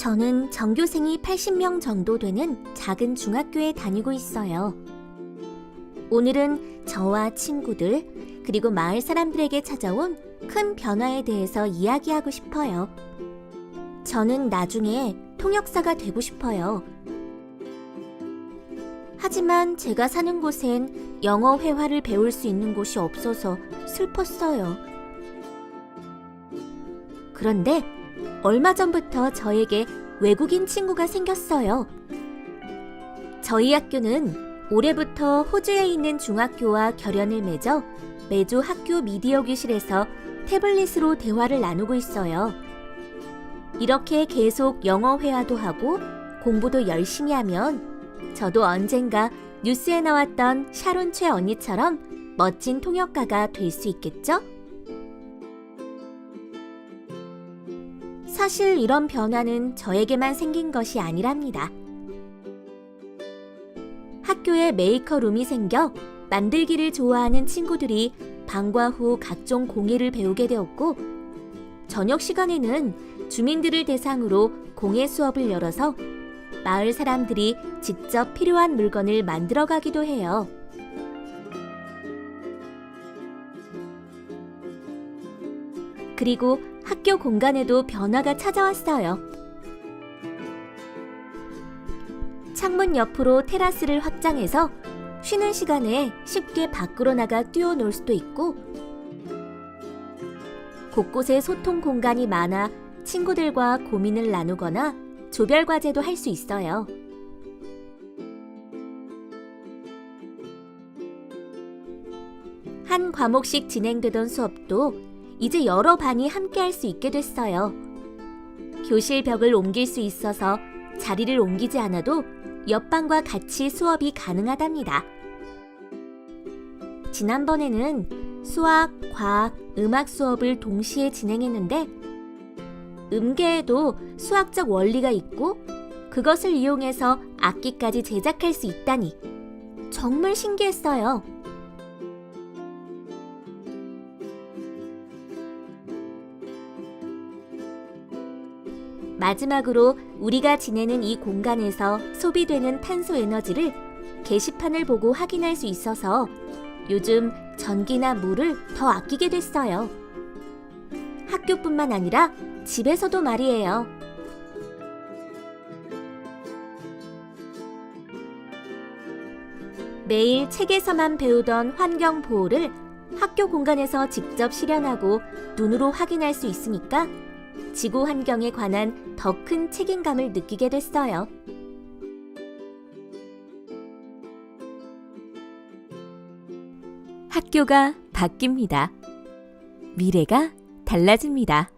저는 전교생이 80명 정도 되는 작은 중학교에 다니고 있어요. 오늘은 저와 친구들, 그리고 마을 사람들에게 찾아온 큰 변화에 대해서 이야기하고 싶어요. 저는 나중에 통역사가 되고 싶어요. 하지만 제가 사는 곳엔 영어 회화를 배울 수 있는 곳이 없어서 슬펐어요. 그런데 얼마 전부터 저에게 외국인 친구가 생겼어요. 저희 학교는 올해부터 호주에 있는 중학교와 결연을 맺어 매주 학교 미디어 교실에서 태블릿으로 대화를 나누고 있어요. 이렇게 계속 영어 회화도 하고 공부도 열심히 하면 저도 언젠가 뉴스에 나왔던 샤론 최 언니처럼 멋진 통역가가 될 수 있겠죠? 사실 이런 변화는 저에게만 생긴 것이 아니랍니다. 학교에 메이커룸이 생겨 만들기를 좋아하는 친구들이 방과 후 각종 공예를 배우게 되었고, 저녁 시간에는 주민들을 대상으로 공예 수업을 열어서 마을 사람들이 직접 필요한 물건을 만들어 가기도 해요. 그리고 학교 공간에도 변화가 찾아왔어요. 창문 옆으로 테라스를 확장해서 쉬는 시간에 쉽게 밖으로 나가 뛰어놀 수도 있고, 곳곳에 소통 공간이 많아 친구들과 고민을 나누거나 조별 과제도 할 수 있어요. 한 과목씩 진행되던 수업도 이제 여러 반이 함께 할 수 있게 됐어요. 교실 벽을 옮길 수 있어서 자리를 옮기지 않아도 옆반과 같이 수업이 가능하답니다. 지난번에는 수학, 과학, 음악 수업을 동시에 진행했는데 음계에도 수학적 원리가 있고 그것을 이용해서 악기까지 제작할 수 있다니 정말 신기했어요. 마지막으로 우리가 지내는 이 공간에서 소비되는 탄소 에너지를 게시판을 보고 확인할 수 있어서 요즘 전기나 물을 더 아끼게 됐어요. 학교뿐만 아니라 집에서도 말이에요. 매일 책에서만 배우던 환경 보호를 학교 공간에서 직접 실현하고 눈으로 확인할 수 있으니까 지구 환경에 관한 더 큰 책임감을 느끼게 됐어요. 학교가 바뀝니다. 미래가 달라집니다.